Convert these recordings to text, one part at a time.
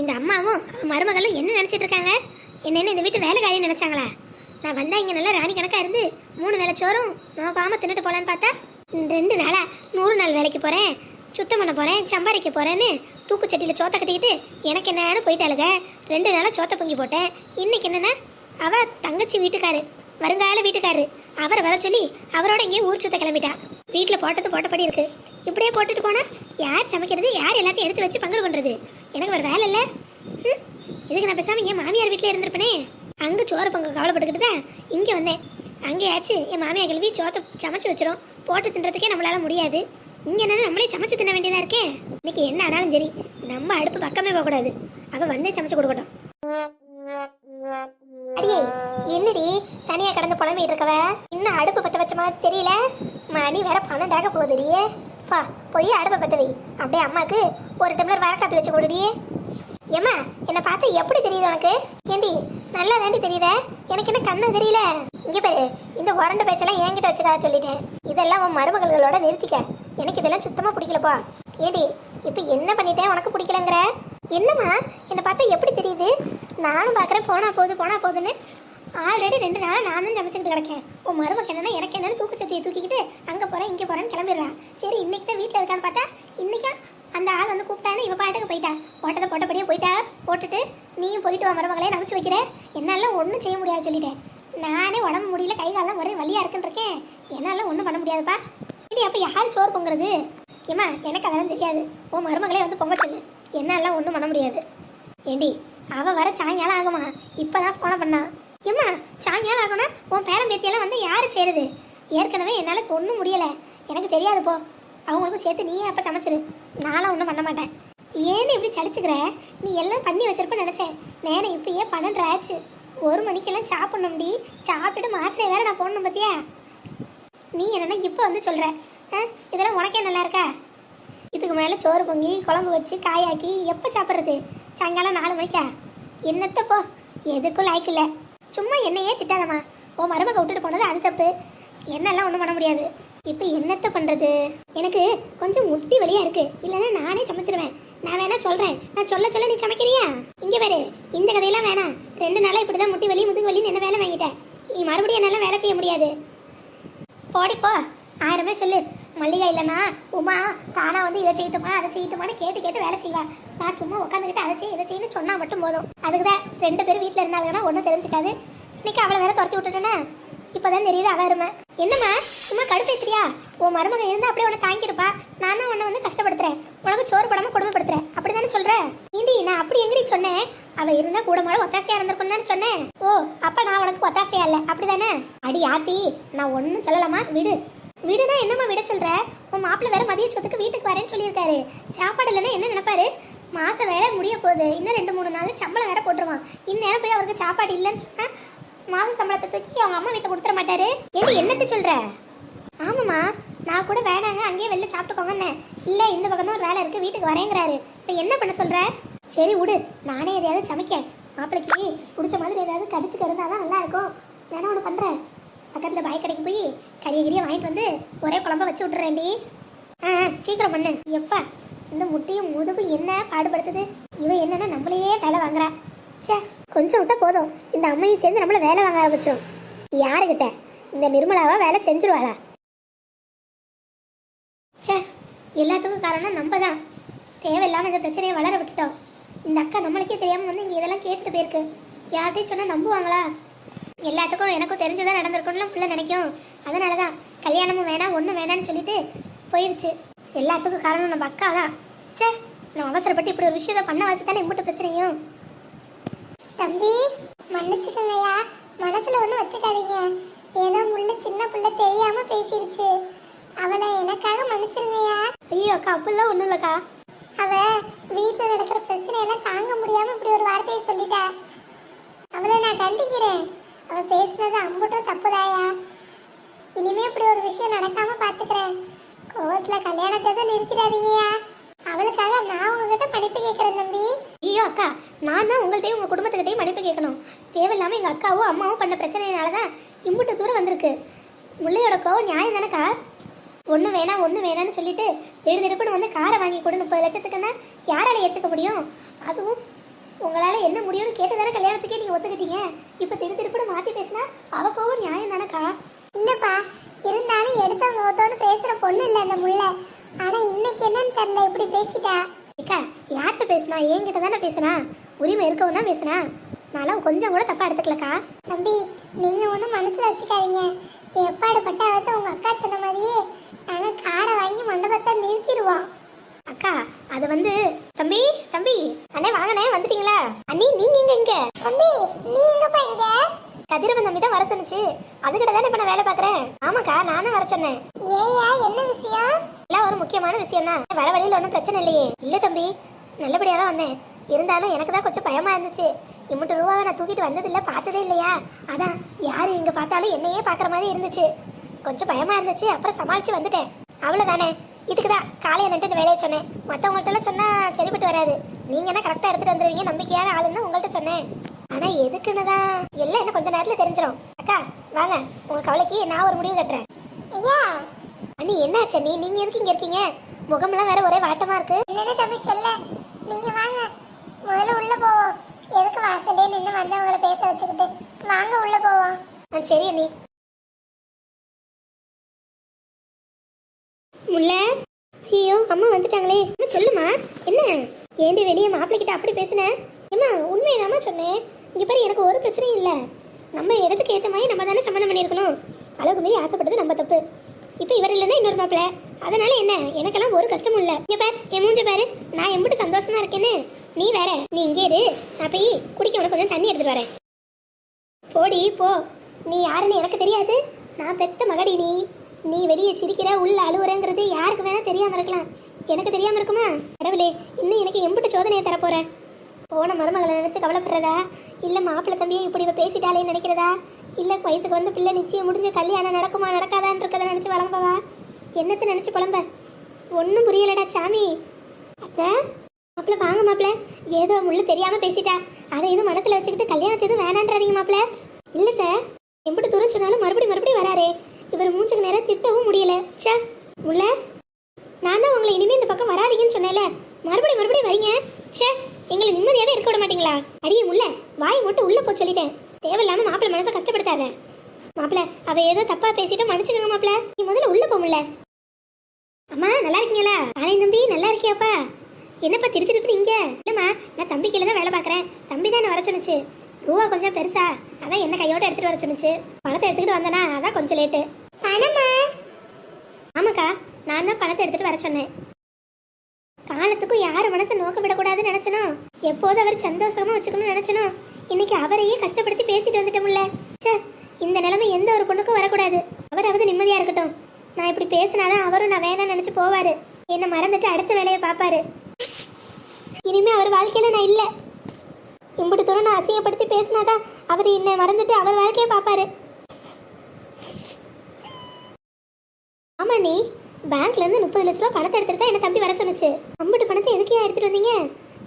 இந்த அம்மாவும் மருமகளும் என்ன நினச்சிட்டு இருக்காங்க? என்னென்ன இந்த வீட்டு வேலைக்காரியம் நினச்சாங்களா? நான் வந்தால் இங்கே நல்லா ராணி கணக்கா இருந்து மூணு வேலை சோறும் நோக்காமல் தின்னுட்டு போகலான்னு பார்த்தா ரெண்டு நாளாக நூறு நாள் வேலைக்கு போகிறேன் சுத்தம் பண்ண போகிறேன் சம்பாதிக்க போறேன்னு தூக்குச்சட்டியில சோத்த கட்டிக்கிட்டு எனக்கு என்னன்னு போயிட்டாளுங்க ரெண்டு நாளாக சோத்த பொங்கி போட்டேன். இன்னைக்கு என்னென்னா அவள் தங்கச்சி வீட்டுக்காரு வருங்கால வீட்டுக்காரு. அவரை வர சொல்லி அவரோட இங்கேயே ஊர் சுத்த கிளம்பிட்டா. வீட்டில் போட்டது போட்டபடி இருக்குது இப்படியே போட்டுட்டு போனா யார் சமைக்கிறது யார் எல்லாத்தையும் எடுத்து வச்சு பங்கு பண்றது? எனக்கு ஒரு வேலை இல்லை. இதுக்கு நான் பேசாம என் மாமியார் வீட்டில் இருந்திருப்பேனே? அங்கே சோறு பங்கு கவலைப்பட்டுக்கிட்டு தான் இங்கே வந்தேன். அங்கேயாச்சும் என் மாமியார் கிளம்பி சோத்தை சமைச்சு வச்சிரும். போட்டு தின்றதுக்கே நம்மளால முடியாது. இங்கே என்ன நம்மளே சமைச்சு தின்ன வேண்டியதா இருக்கே. இன்னைக்கு என்ன ஆனாலும் சரி நம்ம அடுப்பு பக்கமே போகக்கூடாது. அவ வந்தே சமைச்சு கொடுக்கட்டும். அடியே என்னடி தனியாக கடந்து புலம்பிட்டு இருக்கவ? இன்னும் அடுப்பு பற்ற வச்ச மாதிரி தெரியல? மணி வேற பன்னெண்டாக போகுதுடியே. பா போய் அடுப்பை பத்த வை அப்படியே அம்மாக்கு ஒரு டம்ளர் வரக்காப்பி வச்சு கொடுடியே ஏம்மா என்னை பார்த்து எப்படி தெரியுது உனக்கு? ஏண்டி நல்லா தாண்டி தெரியுற? எனக்கு என்ன கண்ணு தெரியல. இங்க பாரு இந்த உரண்ட பேச்செல்லாம் என்கிட்ட வச்சுக்காத சொல்லிட்டேன். இதெல்லாம் உன் மருமகள்களோட நிறுத்திக்க. எனக்கு இதெல்லாம் சுத்தமா பிடிக்கலப்பா ஏண்டி இப்போ என்ன பண்ணிட்டேன் உனக்கு பிடிக்கலங்கிற? என்னம்மா என்னை பார்த்தா எப்படி தெரியுது? நானும் பார்க்குறேன் போனா போகுது போனா போகுதுன்னு ஆல்ரெடி ரெண்டு நாள் நான் தான் சமைச்சுக்கிட்டு கிடக்கேன். உன் மருமக்கு என்னன்னா எனக்கு என்னன்னு தூக்குச்சத்தியை தூக்கிக்கிட்டு அங்கே போகிறேன் இங்கே போகிறேன்னு கிளம்பிடுறான் சரி இன்னைக்கு தான் வீட்டில் இருக்கான்னு பார்த்தா இன்னைக்கா அந்த ஆள் வந்து கூப்பிட்டான்னு இவ பாட்டுக்கு போயிட்டா. போட்டதை போட்டபடியே போயிட்டா. போட்டுட்டு நீயும் போயிட்டு வா மருமகளே நமிச்சு வைக்கிற. என்னால் ஒன்றும் செய்ய முடியாது சொல்லிட்டேன். நானே உடம்பு முடியல கை காலெல்லாம் ஒரே வழியாக இருக்குன்னு இருக்கேன். என்னால் ஒன்றும் பண்ண முடியாதுப்பா. இது அப்போ யார் சோறு பொங்குறது? ஏம்மா எனக்கு அதெல்லாம் தெரியாது. உன் மருமகளே வந்து பொங்க சொல்லு. என்னால ஒன்றும் பண்ண முடியாது. ஏண்டி அவள் வர சாயங்காலம் ஆகுமா? இப்போ தான் ஃபோனை பண்ணா. ஏம்மா சாயங்காலம் ஆகணும் உன் பேரன் பேத்தியெல்லாம் வந்து யாரு சேருது? ஏற்கனவே என்னால் ஒன்றும் முடியல. எனக்கு தெரியாது போ. அவங்களுக்கும் சேர்த்து நீயே அப்போ சமைச்சிரு. நானும் ஒன்றும் பண்ண மாட்டேன். ஏன்னு இப்படி சளிச்சுக்கிற நீ எல்லாம் பண்ணி வச்சிருப்ப நினச்சேன். நேரம் இப்பயே பன்னெண்டு ஆச்சு. ஒரு மணிக்கெல்லாம் சாப்பிடணும்டி. சாப்பிட்டுட்டு மாத்திரை வேற நான் போடணும் பார்த்தியா நீ என்னென்னா இப்போ வந்து சொல்ற. ஆ, இதெல்லாம் உனக்கே நல்லா இருக்கா? இதுக்கு மேலே சோறு பொங்கி குழம்பு வச்சு காயாக்கி எப்போ சாப்பிட்றது? சாயங்காலம் நாலு மணிக்கா? என்னத்தப்போ எதுக்கும் லாய்க்கு இல்லை. சும்மா என்னையே திட்டாதம்மா. உன் மருமக விட்டுட்டு போனது அது தப்பு. என்னெல்லாம் ஒன்றும் பண்ண முடியாது. இப்போ என்னத்த பண்ணுறது எனக்கு கொஞ்சம் முட்டி வலியாக இருக்கு. இல்லைன்னா நானே சமைச்சிருவேன். நான் வேணா சொல்கிறேன் நான் சொல்ல சொல்ல நீ சமைக்கிறியா? இங்கே பாரு இந்த கதையெல்லாம் வேணாம். ரெண்டு நாளாக இப்படி தான் முட்டி வலி முதுகு வலின்னு என்ன வேலை வாங்கிட்டேன் நீ மறுபடியும் என்னால் வேலை செய்ய முடியாது. போடிப்போ ஆயிரமே சொல்லு. மல்லிகை இல்லைம்மா உமா தானா வந்து இதை செய்யட்டுமா அதை செய்யட்டுமான்னு கேட்டு கேட்டு வேலை செய்வா. நான் சும்மா உட்காந்துக்கிட்டு அதை செய்ய இதை செய்யணும் சொன்னால் மட்டும் போதும். அதுக்கு தான் ரெண்டு பேரும் வீட்டில் இருந்தாங்கன்னா ஒன்றும் தெரிஞ்சுக்காது. இன்னைக்கு அவளை வேற துரத்தி விட்டுட்டேனே. இப்போதான் தெரியுது அவள் இருமை என்னம்மா சும்மா கடுப்பேத்திரியா உன் மருமக இருந்தால் அப்படியே உன்னை தாங்கியிருப்பா. நான் தான் உன்னை வந்து கஷ்டப்படுத்துறேன். உனக்கு சோறு போடாம கொடுமைப்படுத்துறேன். அப்படிதானே சொல்கிறேன் ஏண்டி நான் அப்படி எங்கடி சொன்னேன்? அவள் இருந்தால் கூட மாட ஒத்தாசையாக இருந்திருக்கும் தானே சொன்னேன். ஓ அப்போ நான் உனக்கு ஒத்தாசையா அப்படி தானே அடி ஆத்தி நான் ஒன்றும் சொல்லலாமா விடு. விடுனா என்னம்மா விட சொல்ற? உன் மாப்பிள்ள வேற மதிய சொத்துக்கு வீட்டுக்கு வரேன்னு சொல்லியிருக்காரு. சாப்பாடு இல்லைன்னா என்ன நினைப்பாரு? மாசம் வேற முடிய போகுது. இன்னும் ரெண்டு மூணு நாள் சம்பளம் வேற போட்டுருவான். இந்நேரம் போய் அவருக்கு சாப்பாடு இல்லைன்னு சொன்னா மாச சம்பளத்தை தூக்கி அவங்க அம்மா வீட்டை கொடுத்துட மாட்டாரு. ஏடி என்னத்தை சொல்ற? ஆமாம்மா நான் கூட வேணாங்க அங்கேயே வெளில சாப்பிட்டுக்கோங்கன்னு. இல்லை இந்த பக்கம் தான் ஒரு வேலை இருக்கு வீட்டுக்கு வரேங்கிறாரு. இப்போ என்ன பண்ண சொல்ற? சரி விடு நானே எதையாவது சமைக்க. மாப்பிளைக்கு பிடிச்ச மாதிரி ஏதாவது கடிச்சு இருந்தால் தான் நல்லா இருக்கும். வேணா ஒன்று பண்ணுறேன் பக்கத்தில் பாய் கடைக்கு போய் கறியை கறியை வாங்கிட்டு வந்து ஒரே குழம்ப வச்சு விட்டுறேன்டி. ஆ சீக்கிரம் பண்ணு. எப்பா இந்த முட்டையும் முதுகும் என்ன பாடுபடுத்துது? இவன் என்னன்னா நம்மளையே வேலை வாங்குறா. ச்சே கொஞ்சம் விட்டா போதும். இந்த அம்மையும் சேர்ந்து நம்மள வேலை வாங்க ஆரம்பிச்சிடும் யாருக்கிட்ட இந்த நிர்மலாவா வேலை செஞ்சிருவாளா? ச்சே எல்லாத்துக்கும் காரணம் நம்ம தான் தேவையில்லாம இந்த பிரச்சனையை வளர விட்டுட்டோம். இந்த அக்கா நம்மளுக்கே தெரியாம வந்து இங்க இதெல்லாம் கேட்டுட்டு போயிருக்கு. யார்கிட்டயும் சொன்னா நம்புவாங்களா? எல்லாத்துக்கும் எனக்கும் தெரிஞ்சுதான் நடந்திருக்கும்னு பிள்ளை நினைக்கும். அதனால தான் கல்யாணமும் வேணாம் ஒன்றும் வேணாம்னு சொல்லிட்டு போயிடுச்சு எல்லாத்துக்கும் காரணம் நம்ம அக்கா தான். ச்சே நான் அவசரப்பட்டு இப்படி ஒரு விஷயத்தை பண்ண வச்சு தானே இம்புட்டு பிரச்சனையும். தம்பி மன்னிச்சுக்கங்கய்யா. மனசுல ஒண்ணும் வச்சுக்காதீங்க. ஏதோ முள்ள சின்ன பிள்ளை தெரியாம பேசிருச்சு. அவளை எனக்காக மன்னிச்சிருங்கய்யா. ஐயோ அக்கா அப்படிலாம் ஒன்றும் இல்லைக்கா. அவ வீட்டுல நடக்கிற பிரச்சனையெல்லாம் தாங்க முடியாம இப்படி ஒரு வார்த்தையை சொல்லிட்டா. அவளை நான் கண்டிக்கிறேன். அவ பேசுனது அம்புட்டும் தப்புதாயா? இனிமே இப்படி ஒரு விஷயம் நடக்காம பாத்துக்கிறேன். கோவத்துல கல்யாணத்தை தான் நிறுத்திடாதீங்கய்யா அவளுக்காக நான் உங்ககிட்ட மன்னிப்பு கேட்கறேன் தம்பி. ஐயோ அக்கா நான் தான் உங்கள்கிட்டயும் உங்கள் குடும்பத்துக்கிட்டையும் மன்னிப்பு கேட்கணும் தேவையில்லாமல் எங்கள் அக்காவும் அம்மாவும் பண்ண பிரச்சனையினால தான் இம்புட்டு தூரம் வந்திருக்கு. முள்ளையோட கோவம் நியாயம் தானக்கா ஒன்று வேணாம் ஒன்று வேணாம்னு சொல்லிட்டு திடுதிடுப்புன்னு வந்து காரை வாங்கி கொடு முப்பது லட்சத்துக்குன்னா யாரால ஏற்றுக்க முடியும்? அதுவும் உங்களால என்ன முடியும்னு கேட்டதானே கல்யாணத்துக்கே நீங்க ஒத்துக்கிட்டீங்க? இப்ப திரு திருப்பின்னு மாத்தி பேசினா அவ கோவம் நியாயம் தானக்கா? இல்லப்பா இருந்தாலும் எடுத்தவங்க ஒருத்தவங்க பேசுற பொண்ணு இல்ல அந்த முள்ள. ஆனா இன்னைக்கு என்னன்னு தெரியல இப்படி பேசிட்டா. அக்கா யார்கிட்ட பேசினா? என்கிட்ட தானே பேசினா? உரிமை இருக்கவும் தான் பேசினா? நான்லாம் கொஞ்சம் கூட தப்பா எடுத்துக்கலக்கா. தம்பி நீங்க ஒண்ணும் மனசுல வச்சுக்காதீங்க. எப்பாடு பட்டாவது உங்க அக்கா சொன்ன மாதிரியே நாங்க காரை வாங்கி மண்டபத்தை நிறுத்திடுவோம் அக்கா அது வந்து தம்பி தம்பி அண்ணே வாங்கண்ணே வந்துட்டீங்களா அண்ணி நீங்க எங்க இங்க தம்பி நீ எங்கப்பா இங்க கதிரவன் தம்பி தான் வர சொன்னுச்சு அதுக்கிட்ட தானே இப்ப நான் வேலை பாக்குறேன் ஆமாக்கா நானும் வர சொன்னேன் ஏயா என்ன விஷயம்? எல்லாம் ஒரு முக்கியமான விஷயம் தான் வர வழியில் ஒன்றும் பிரச்சனை இல்லையே. இல்ல தம்பி நல்லபடியாக தான் வந்தேன். இருந்தாலும் எனக்கு தான் கொஞ்சம் பயமா இருந்துச்சு. இம்மட்டு ரூபாவை நான் தூக்கிட்டு வந்ததில்ல பார்த்ததே இல்லையா? அதான் யார் இங்கே பார்த்தாலும் என்னையே பார்க்குற மாதிரி இருந்துச்சு. கொஞ்சம் பயமா இருந்துச்சு அப்புறம் சமாளிச்சு வந்துட்டேன். அவ்வளோதானே இதுக்கு தான் காலையை நின்று இந்த வேலையை சொன்னேன். மற்றவங்கள்ட்டலாம் சொன்னால் சரிப்பட்டு வராது. நீங்கள் என்ன கரெக்டாக எடுத்துகிட்டு வந்துருவீங்க? நம்பிக்கையான ஆளுன்னு உங்கள்கிட்ட சொன்னேன். ஆனால் எதுக்குன்னு தான்? எல்லாம் என்ன கொஞ்ச நேரத்தில் தெரிஞ்சிடும் அக்கா வாங்க உங்கள் கவலைக்கு நான் ஒரு முடிவு கட்டுறேன். ஐயா அண்ணி என்னாச்சு அண்ணி? நீங்க எதுக்கு இங்க இருக்கீங்க? முகம்லாம் வேற ஒரே வாட்டமா இருக்கு. என்னன்னு தம்பி சொல்ல? நீங்க வாங்க. முதல்ல உள்ள போவோம். எதுக்கு வாசல்லே நின்று வந்தவங்கள பேச வச்சுக்கிட்டு? வாங்க உள்ள போவோம். ஆ சரி அண்ணி. முல்ல? ஐயோ அம்மா வந்துட்டாங்களே. அம்மா சொல்லுமா என்ன? ஏண்டி வெளியே மாப்பிள்ளைகிட்ட அப்படி பேசுன? ஏம்மா உண்மையதாம்மா சொன்னேன். இங்க பாரு எனக்கு ஒரு பிரச்சனையும் இல்லை. நம்ம இடத்துக்கு ஏற்ற மாதிரி நம்ம தானே சம்மந்தம் பண்ணியிருக்கணும். அளவுக்கு மீறி ஆசைப்பட்டது நம்ம தப்பு. இப்போ இவர் இல்லைன்னா இன்னொரு மாப்பிள்ள அதனால என்ன? எனக்கெல்லாம் ஒரு கஷ்டமும் இல்லை. இங்கே பார் என் மூஞ்ச பாரு. நான் எம்பிட்டு சந்தோஷமா இருக்கேன்னு. நீ வேற நீ இங்கே இரு. நான் போய் குடிக்க உனக்கு கொஞ்சம் தண்ணி எடுத்துட்டு வரேன். போடி போ. நீ யாருன்னு எனக்கு தெரியாது. நான் பெத்த மகடி நீ. நீ வெளியே சிரிக்கிற உள்ள அழுவுறங்கிறது யாருக்கு வேணா தெரியாம இருக்கலாம். எனக்கு தெரியாம இருக்குமா? கடவுளே இன்னும் எனக்கு எம்பிட்டு சோதனையை தரப்போற. போன மருமகளை நினச்சி கவலைப்படுறதா? இல்லை மாப்பிள்ளை தம்பியை இப்படி இவ பேசிட்டாலேன்னு நினைக்கிறதா? இல்லை வயசுக்கு வந்து பிள்ளை நிச்சயம் முடிஞ்ச கல்யாணம் நடக்குமா நடக்காதான்னு இருக்கதை நினச்சி வளம்பவா என்னத்தை நினச்சி புலம்ப? ஒன்றும் புரியலடா சாமி. அத்தை மாப்பிள்ள வாங்க மாப்பிள்ள. ஏதோ முள்ளு தெரியாமல் பேசிட்டா. அதை எதுவும் மனசில் வச்சுக்கிட்டு கல்யாணத்தை எதுவும் வேணான்றாதீங்க மாப்பிள்ள. இல்லைத்த எப்படி தூரம் சொன்னாலும் மறுபடியும் மறுபடியும் வராரே. இவர் மூஞ்சுக்கு நேரம் திட்டவும் முடியல. ச்சே முல்ல நான் தான் உங்களை இனிமேல் இந்த பக்கம் வராதீங்கன்னு சொன்னேன்ல. மறுபடியும் மறுபடியும் வரீங்க. சே எங்களை நிம்மதியாவே இருக்க விட மாட்டீங்களா? அடியே உள்ள வாய் மட்டும் உள்ள போ சொல்லிட்டேன். தேவையில்லாம மாப்பிள்ள மனசை கஷ்டப்படுத்தாத. மாப்பிள்ள அவ ஏதோ தப்பா பேசிட்டு மன்னிச்சுக்கோங்க மாப்பிள்ள நீ முதல்ல உள்ள போமுல்ல அம்மா நல்லா இருக்கீங்களா? ஆலயம் தம்பி நல்லா இருக்கியாப்பா? என்னப்பா திரு திருப்பி இங்க இல்லம்மா நான் தம்பி கீழே தான் வேலை பார்க்குறேன். தம்பி தான் வர சொன்னுச்சு. ரூபா கொஞ்சம் பெருசா. அதான் என்ன கையோட எடுத்துட்டு வர சொன்னுச்சு. பணத்தை எடுத்துக்கிட்டு வந்தேனா அதான் கொஞ்சம் லேட்டு பணமா? ஆமாக்கா நான் தான் பணத்தை எடுத்துட்டு வர சொன்னேன். காலத்துக்கும் யார் மனசை நோக்க விடக்கூடாதுன்னு நினைச்சனோ? எப்போதும் அவர் சந்தோஷமா வச்சுக்கணும்னு நினைச்சனோ? இன்னைக்கு அவரையே கஷ்டப்படுத்தி பேசிட்டு வந்துட்டோம்ல. ச்சே இந்த நிலைமை எந்த ஒரு பொண்ணுக்கும் வரக்கூடாது. அவராவது நிம்மதியா இருக்கட்டும். நான் இப்படி பேசினாதான் அவரும் நான் வேணாம்னு நினைச்சு போவாரு. என்னை மறந்துட்டு அடுத்த வேலையை பார்ப்பாரு. இனிமே அவர் வாழ்க்கையில நான் இல்லை. இம்புட்டு தூரம் நான் அசிங்கப்படுத்தி பேசினாதான் அவர் என்னை மறந்துட்டு அவர் வாழ்க்கையை பார்ப்பாரு. ஆமா நீ பேங்க்ல இருந்து முப்பது லட்ச ரூபா பணத்தை எடுத்துட்டு தான் என்ன தம்பி வர சொன்னுச்சு. அம்புட்டு பணத்தை எதுக்கு ஏன் எடுத்துட்டு வந்தீங்க?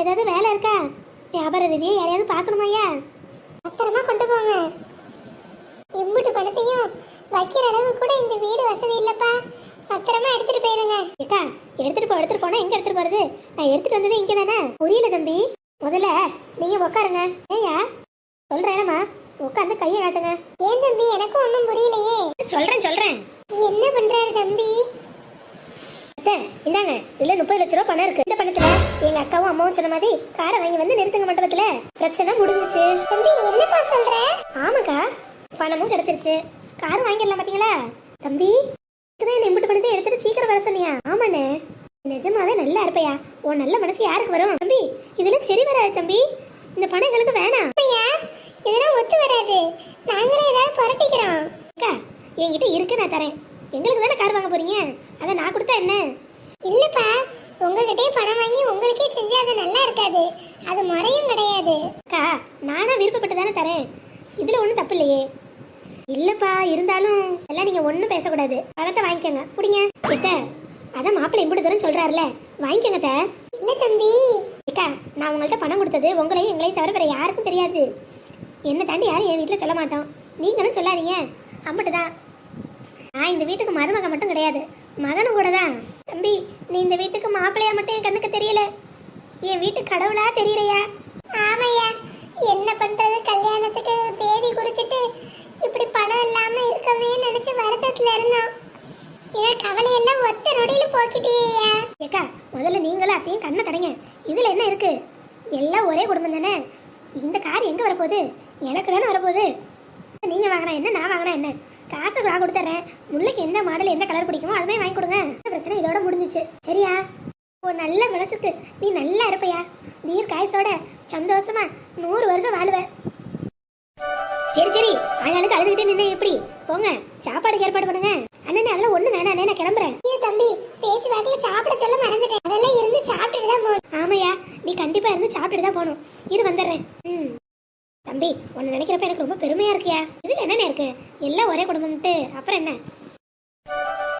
ஏதாவது வேலை இருக்கா? வியாபார ரீதியா யாரையாவது பார்க்கணுமாயா பத்திரமா கொண்டு போங்க. இம்புட்டு பணத்தையும் வைக்கிற அளவு கூட இந்த வீடு வசதி இல்லப்பா. பத்திரமா எடுத்துட்டு போயிருங்க. ஏக்கா எடுத்துட்டு போ எடுத்துட்டு போனா எங்க எடுத்துட்டு போறது? நான் எடுத்துட்டு வந்ததே இங்க தானே? புரியல தம்பி. முதல்ல நீங்க உட்காருங்க ஏயா சொல்றேனம்மா. உட்காந்து கையை காட்டுங்க. ஏன் தம்பி எனக்கும் ஒன்றும் புரியலையே. சொல்றேன் சொல்றேன். என்ன பண்றாரு தம்பி? அத்தை இந்தாங்க. இதுல முப்பது லட்ச ரூபா பணம் இருக்கு. இந்த பணத்துல எங்க அக்காவும் அம்மாவும் சொன்ன மாதிரி காரை வாங்கி வந்து நிறுத்துங்க மண்டபத்துல. பிரச்சனை முடிஞ்சிச்சு. தம்பி என்னப்பா சொல்ற? ஆமாக்கா பணமும் கிடைச்சிருச்சு. காரும் வாங்கிடலாம் பாத்தீங்களா? தம்பி இதுதான் என்ன இம்புட்டு பணத்தை எடுத்துட்டு சீக்கிரம் வர சொன்னியா? ஆமாண்ணே. நிஜமாவே நல்லா இருப்பையா? உன் நல்ல மனசு யாருக்கு வரும்? தம்பி இதெல்லாம் சரி வராது தம்பி. இந்த பணம் எங்களுக்கு வேணாம். இதெல்லாம் ஒத்து வராது. நாங்களே ஏதாவது புரட்டிக்கிறோம். அக்கா என்கிட்ட இருக்கு நான் தரேன். எங்களுக்கு தானே கார் வாங்க போறீங்க? அதை நான் கொடுத்தா என்ன? இல்லப்பா உங்ககிட்டயே பணம் வாங்கி உங்களுக்கே செஞ்சா அது நல்லா இருக்காது. அது முறையும் கிடையாது. அக்கா நானா விருப்பப்பட்டு தானே தரேன். இதுல ஒன்றும் தப்பு இல்லையே. இல்லப்பா இருந்தாலும் எல்லாம் நீங்க ஒன்றும் பேசக்கூடாது. பணத்தை வாங்கிக்கோங்க. பிடிங்க. கிட்ட அதான் மாப்பிள்ளை இம்புட்டு தூரம் சொல்றாருல வாங்கிக்கோங்க அத்தை. இல்ல தம்பி. அக்கா நான் உங்கள்கிட்ட பணம் கொடுத்தது உங்களையும் எங்களையும் தவிர வேற யாருக்கும் தெரியாது. என்னை தாண்டி யாரும் என் வீட்டில் சொல்ல மாட்டோம். நீங்களும் சொல்லாதீங்க. அம்பிட்டு தான். நான் இந்த வீட்டுக்கு மருமக மட்டும் கிடையாது மகனும் கூட தான் தம்பி நீ இந்த வீட்டுக்கு மாப்பிள்ளையா மட்டும் என் கண்ணுக்கு தெரியல. என் வீட்டு கடவுளா தெரியலையா? ஆமையா என்ன பண்றது? கல்யாணத்துக்கு தேதி குறிச்சிட்டு இப்படி பணம் இல்லாம இருக்கவே நினைச்சு வருத்தத்துல இருந்தோம் ஏன்னா கவலையெல்லாம் ஒத்த நொடியில போக்கிட்டியா ஏக்கா முதல்ல நீங்களும் அத்தையும் கண்ணை தடைங்க. இதுல என்ன இருக்கு? எல்லாம் ஒரே குடும்பம் தானே? இந்த கார் எங்க வரப்போகுது? எனக்கு தானே வரப்போகுது. நீங்க வாங்கினா என்ன நான் வாங்கினா என்ன? காசு நான் கொடுத்துட்றேன் முல்லைக்கு எந்த மாடல் எந்த கலர் பிடிக்குமோ அதுமே வாங்கி கொடுங்க. இந்த பிரச்சனை இதோட முடிஞ்சிச்சு. சரியா? ஓ நல்ல மனசுக்கு நீ நல்லா இருப்பையா? நீர் காய்ச்சோட சந்தோஷமா நூறு வருஷம் வாழுவ. சரி சரி. ஆளாளுக்கு அழுதுகிட்டே நின்று எப்படி? போங்க. சாப்பாடுக்கு ஏற்பாடு பண்ணுங்க. அண்ணனே அதெல்லாம் ஒண்ணு வேணாண்ணே நான் கிளம்புறேன். ஐயோ தம்பி பேச்சு வாக்கில சாப்பிட சொல்ல மறந்துட்டேன். அதெல்லாம் இருந்து சாப்பிட்டுட்டு தான் போகணும். ஆமையா நீ கண்டிப்பா இருந்து சாப்பிட்டுட்டு தான் போகணும். இரு வந்துடுறேன். ம். தம்பி உன்னை நினைக்கிறப்ப எனக்கு ரொம்ப பெருமையா இருக்கியா? இதுல என்னென்ன இருக்கு? எல்லாம் ஒரே குடும்பம்ட்டு. அப்புறம் என்ன?